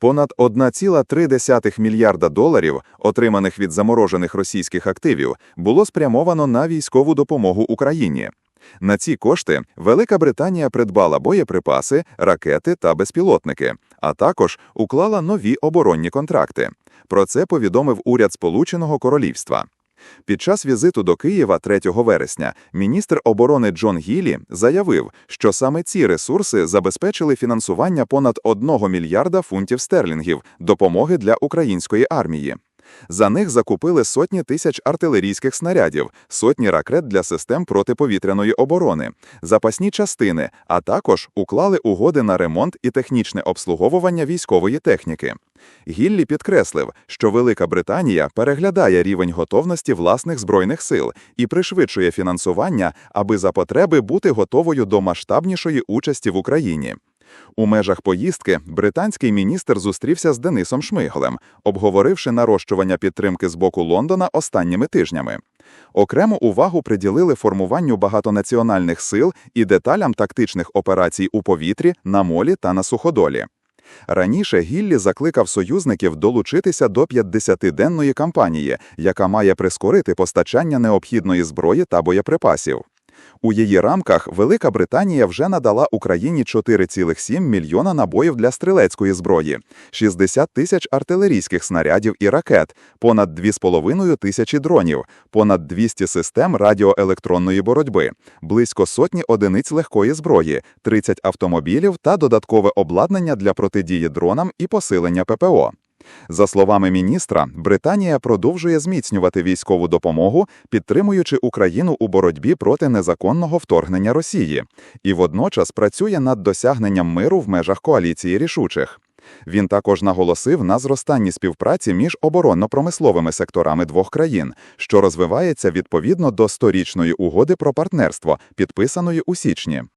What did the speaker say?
Понад 1,3 мільярда доларів, отриманих від заморожених російських активів, було спрямовано на військову допомогу Україні. На ці кошти Велика Британія придбала боєприпаси, ракети та безпілотники, а також уклала нові оборонні контракти. Про це повідомив уряд Сполученого Королівства. Під час візиту до Києва 3 вересня міністр оборони Джон Гілі заявив, що саме ці ресурси забезпечили фінансування понад 1 мільярда фунтів стерлінгів допомоги для української армії. За них закупили сотні тисяч артилерійських снарядів, сотні ракет для систем протиповітряної оборони, запасні частини, а також уклали угоди на ремонт і технічне обслуговування військової техніки. Гіллі підкреслив, що Велика Британія переглядає рівень готовності власних збройних сил і пришвидшує фінансування, аби за потреби бути готовою до масштабнішої участі в Україні. У межах поїздки британський міністр зустрівся з Денисом Шмиглем, обговоривши нарощування підтримки з боку Лондона останніми тижнями. Окрему увагу приділили формуванню багатонаціональних сил і деталям тактичних операцій у повітрі, на молі та на суходолі. Раніше Гіллі закликав союзників долучитися до 50-денної кампанії, яка має прискорити постачання необхідної зброї та боєприпасів. У її рамках Велика Британія вже надала Україні 4,7 мільйона набоїв для стрілецької зброї, 60 тисяч артилерійських снарядів і ракет, понад 2,5 тисячі дронів, понад 200 систем радіоелектронної боротьби, близько сотні одиниць легкої зброї, 30 автомобілів та додаткове обладнання для протидії дронам і посилення ППО. За словами міністра, Британія продовжує зміцнювати військову допомогу, підтримуючи Україну у боротьбі проти незаконного вторгнення Росії, і водночас працює над досягненням миру в межах коаліції рішучих. Він також наголосив на зростанні співпраці між оборонно-промисловими секторами двох країн, що розвивається відповідно до сторічної угоди про партнерство, підписаної у січні.